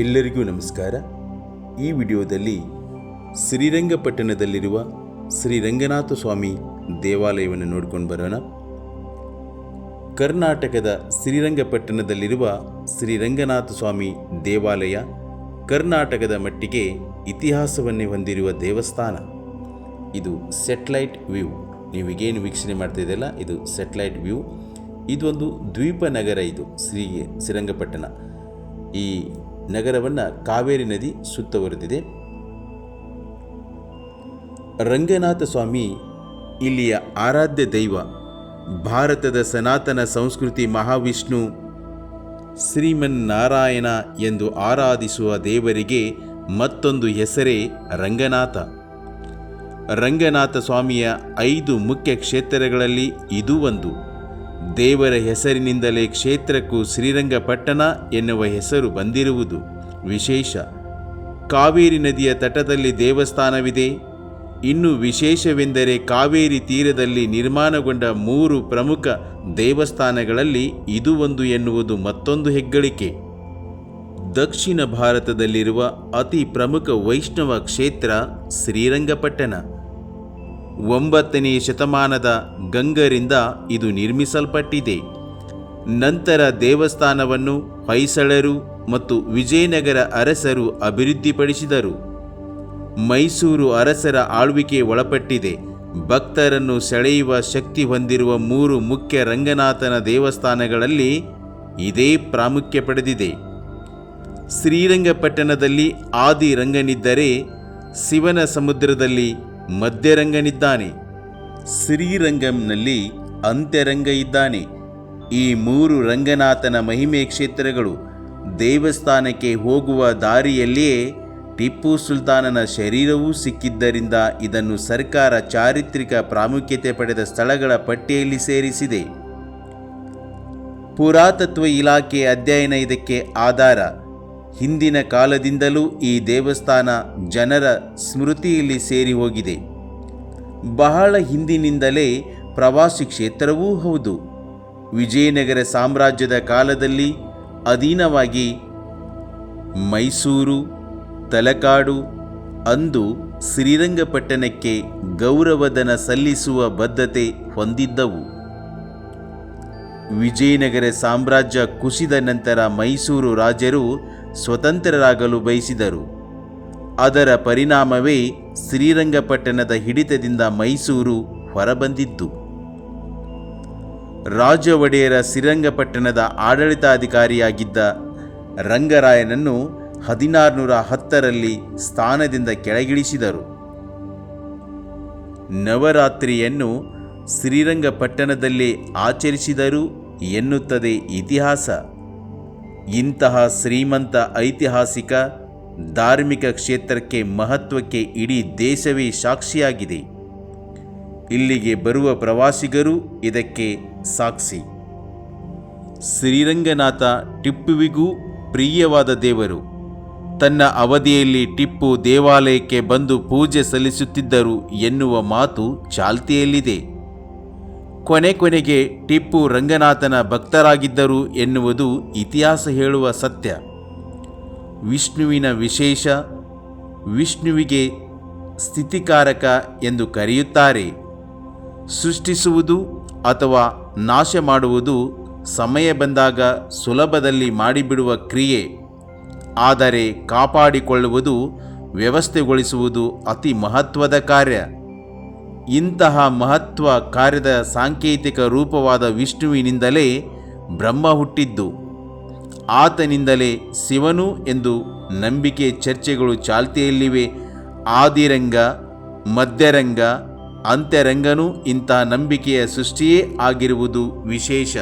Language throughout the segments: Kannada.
ಎಲ್ಲರಿಗೂ ನಮಸ್ಕಾರ. ಈ ವಿಡಿಯೋದಲ್ಲಿ ಶ್ರೀರಂಗಪಟ್ಟಣದಲ್ಲಿರುವ ಶ್ರೀರಂಗನಾಥ ಸ್ವಾಮಿ ದೇವಾಲಯವನ್ನು ನೋಡ್ಕೊಂಡು ಬರೋಣ. ಕರ್ನಾಟಕದ ಶ್ರೀರಂಗಪಟ್ಟಣದಲ್ಲಿರುವ ಶ್ರೀರಂಗನಾಥ ಸ್ವಾಮಿ ದೇವಾಲಯ ಕರ್ನಾಟಕದ ಮಟ್ಟಿಗೆ ಇತಿಹಾಸವನ್ನೇ ಹೊಂದಿರುವ ದೇವಸ್ಥಾನ. ಇದು ಸೆಟ್ಲೈಟ್ ವ್ಯೂ. ನೀವೀಗೇನು ವೀಕ್ಷಣೆ ಮಾಡ್ತಾ ಇದು ಸೆಟ್ಲೈಟ್ ವ್ಯೂ. ಇದೊಂದು ದ್ವೀಪ ನಗರ ಇದು ಶ್ರೀ ಶ್ರೀರಂಗಪಟ್ಟಣ. ಈ ನಗರವನ್ನು ಕಾವೇರಿ ನದಿ ಸುತ್ತುವರೆದಿದೆ. ರಂಗನಾಥ ಸ್ವಾಮಿ ಇಲ್ಲಿಯ ಆರಾಧ್ಯ ದೈವ, ಭಾರತದ ಸನಾತನ ಸಂಸ್ಕೃತಿ ಮಹಾವಿಷ್ಣು ಶ್ರೀಮನ್ನಾರಾಯಣ ಎಂದು ಆರಾಧಿಸುವ ದೇವರಿಗೆ ಮತ್ತೊಂದು ಹೆಸರೇ ರಂಗನಾಥ. ರಂಗನಾಥ ಸ್ವಾಮಿಯ ಐದು ಮುಖ್ಯ ಕ್ಷೇತ್ರಗಳಲ್ಲಿ ಇದು ಒಂದು. ದೇವರ ಹೆಸರಿನಿಂದಲೇ ಕ್ಷೇತ್ರಕ್ಕೂ ಶ್ರೀರಂಗಪಟ್ಟಣ ಎನ್ನುವ ಹೆಸರು ಬಂದಿರುವುದು ವಿಶೇಷ. ಕಾವೇರಿ ನದಿಯ ತಟದಲ್ಲಿ ದೇವಸ್ಥಾನವಿದೆ. ಇನ್ನು ವಿಶೇಷವೆಂದರೆ ಕಾವೇರಿ ತೀರದಲ್ಲಿ ನಿರ್ಮಾಣಗೊಂಡ ಮೂರು ಪ್ರಮುಖ ದೇವಸ್ಥಾನಗಳಲ್ಲಿ ಇದು ಒಂದು ಎನ್ನುವುದು ಮತ್ತೊಂದು ಹೆಗ್ಗಳಿಕೆ. ದಕ್ಷಿಣ ಭಾರತದಲ್ಲಿರುವ ಅತಿ ಪ್ರಮುಖ ವೈಷ್ಣವ ಕ್ಷೇತ್ರ ಶ್ರೀರಂಗಪಟ್ಟಣ. ಒಂಬತ್ತನೇ ಶತಮಾನದ ಗಂಗರಿಂದ ಇದು ನಿರ್ಮಿಸಲ್ಪಟ್ಟಿದೆ. ನಂತರ ದೇವಸ್ಥಾನವನ್ನು ಹೊಯ್ಸಳರು ಮತ್ತು ವಿಜಯನಗರ ಅರಸರು ಅಭಿವೃದ್ಧಿಪಡಿಸಿದರು. ಮೈಸೂರು ಅರಸರ ಆಳ್ವಿಕೆ ಒಳಪಟ್ಟಿದೆ. ಭಕ್ತರನ್ನು ಸೆಳೆಯುವ ಶಕ್ತಿ ಹೊಂದಿರುವ ಮೂರು ಮುಖ್ಯ ರಂಗನಾಥನ ದೇವಸ್ಥಾನಗಳಲ್ಲಿ ಇದೇ ಪ್ರಾಮುಖ್ಯ ಪಡೆದಿದೆ. ಶ್ರೀರಂಗಪಟ್ಟಣದಲ್ಲಿ ಆದಿರಂಗನಿದ್ದರೆ ಶಿವನ ಸಮುದ್ರದಲ್ಲಿ ಮಧ್ಯರಂಗನಿದ್ದಾನೆ. ಶ್ರೀರಂಗಂನಲ್ಲಿ ಅಂತ್ಯರಂಗ ಇದ್ದಾನೆ ಈ ಮೂರು ರಂಗನಾಥನ ಮಹಿಮೆ ಕ್ಷೇತ್ರಗಳು ದೇವಸ್ಥಾನಕ್ಕೆ ಹೋಗುವ ದಾರಿಯಲ್ಲಿಯೇ ಟಿಪ್ಪು ಸುಲ್ತಾನನ ಶರೀರವೂ ಸಿಕ್ಕಿದ್ದರಿಂದ ಇದನ್ನು ಸರ್ಕಾರ ಚಾರಿತ್ರಿಕ ಪ್ರಾಮುಖ್ಯತೆ ಪಡೆದ ಸ್ಥಳಗಳ ಪಟ್ಟಿಯಲ್ಲಿ ಸೇರಿಸಿದೆ. ಪುರಾತತ್ವ ಇಲಾಖೆ ಅಧ್ಯಯನ ಇದಕ್ಕೆ ಆಧಾರ. ಹಿಂದಿನ ಕಾಲದಿಂದಲೂ ಈ ದೇವಸ್ಥಾನ ಜನರ ಸ್ಮೃತಿಯಲ್ಲಿ ಸೇರಿ ಹೋಗಿದೆ. ಬಹಳ ಹಿಂದಿನಿಂದಲೇ ಪ್ರವಾಸಿ ಕ್ಷೇತ್ರವೂ ಹೌದು. ವಿಜಯನಗರ ಸಾಮ್ರಾಜ್ಯದ ಕಾಲದಲ್ಲಿ ಅಧೀನವಾಗಿ ಮೈಸೂರು, ತಲಕಾಡು ಅಂದು ಶ್ರೀರಂಗಪಟ್ಟಣಕ್ಕೆ ಗೌರವಧನ ಸಲ್ಲಿಸುವ ಬದ್ಧತೆ ಹೊಂದಿದ್ದವು. ವಿಜಯನಗರ ಸಾಮ್ರಾಜ್ಯ ಕುಸಿದ ನಂತರ ಮೈಸೂರು ರಾಜರು ಸ್ವತಂತ್ರರಾಗಲು ಬಯಸಿದರು. ಅದರ ಪರಿಣಾಮವೇ ಶ್ರೀರಂಗಪಟ್ಟಣದ ಹಿಡಿತದಿಂದ ಮೈಸೂರು ಹೊರಬಂದಿದ್ದು ರಾಜ ಒಡೆಯರ ಶ್ರೀರಂಗಪಟ್ಟಣದ ಆಡಳಿತಾಧಿಕಾರಿಯಾಗಿದ್ದ ರಂಗರಾಯನನ್ನು ಹದಿನಾರುನೂರ ಹತ್ತರಲ್ಲಿ ಸ್ಥಾನದಿಂದ ಕೆಳಗಿಳಿಸಿದರು. ನವರಾತ್ರಿಯನ್ನು ಶ್ರೀರಂಗಪಟ್ಟಣದಲ್ಲೇ ಆಚರಿಸಿದರು. ಎನ್ನುತ್ತದೆ ಇತಿಹಾಸ. ಇಂತಹ ಶ್ರೀಮಂತ ಐತಿಹಾಸಿಕ, ಧಾರ್ಮಿಕ ಕ್ಷೇತ್ರಕ್ಕೆ ಮಹತ್ವಕ್ಕೆ ಇಡೀ ದೇಶವೇ ಸಾಕ್ಷಿಯಾಗಿದೆ. ಇಲ್ಲಿಗೆ ಬರುವ ಪ್ರವಾಸಿಗರು ಇದಕ್ಕೆ ಸಾಕ್ಷಿ. ಶ್ರೀರಂಗನಾಥ ಟಿಪ್ಪುವಿಗೂ ಪ್ರಿಯವಾದ ದೇವರು. ತನ್ನ ಅವಧಿಯಲ್ಲಿ ಟಿಪ್ಪು ದೇವಾಲಯಕ್ಕೆ ಬಂದು ಪೂಜೆ ಸಲ್ಲಿಸುತ್ತಿದ್ದರು ಎನ್ನುವ ಮಾತು ಚಾಲ್ತಿಯಲ್ಲಿದೆ. ಕೊನೆ ಕೊನೆಗೆ ಟಿಪ್ಪು ರಂಗನಾಥನ ಭಕ್ತರಾಗಿದ್ದರು ಎನ್ನುವುದು ಇತಿಹಾಸ ಹೇಳುವ ಸತ್ಯ. ವಿಷ್ಣುವಿನ ವಿಶೇಷ, ವಿಷ್ಣುವಿಗೆ ಸ್ಥಿತಿಕಾರಕ ಎಂದು ಕರೆಯುತ್ತಾರೆ. ಸೃಷ್ಟಿಸುವುದು ಅಥವಾ ನಾಶ ಮಾಡುವುದು ಸಮಯ ಬಂದಾಗ ಸುಲಭದಲ್ಲಿ ಮಾಡಿಬಿಡುವ ಕ್ರಿಯೆ. ಆದರೆ ಕಾಪಾಡಿಕೊಳ್ಳುವುದು, ವ್ಯವಸ್ಥೆಗೊಳಿಸುವುದು ಅತಿ ಮಹತ್ವದ ಕಾರ್ಯ. ಇಂತಹ ಮಹತ್ವ ಕಾರ್ಯದ ಸಾಂಕೇತಿಕ ರೂಪವಾದ ವಿಷ್ಣುವಿನಿಂದಲೇ ಬ್ರಹ್ಮ ಹುಟ್ಟಿದ್ದು. ಆತನಿಂದಲೇ ಶಿವನು ಎಂದು ನಂಬಿಕೆ ಚರ್ಚೆಗಳು ಚಾಲ್ತಿಯಲ್ಲಿವೆ. ಆದಿರಂಗ, ಮಧ್ಯರಂಗ ಅಂತ್ಯರಂಗನೂ ಇಂತಹ ನಂಬಿಕೆಯ ಸೃಷ್ಟಿಯೇ ಆಗಿರುವುದು ವಿಶೇಷ.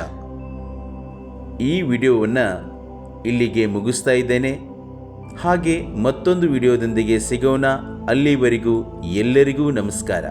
ಈ ವಿಡಿಯೋವನ್ನು ಇಲ್ಲಿಗೆ ಮುಗಿಸ್ತಾ ಇದ್ದೇನೆ. ಹಾಗೆ ಮತ್ತೊಂದು ವಿಡಿಯೋದೊಂದಿಗೆ ಸಿಗೋಣ. ಅಲ್ಲಿವರೆಗೂ ಎಲ್ಲರಿಗೂ ನಮಸ್ಕಾರ.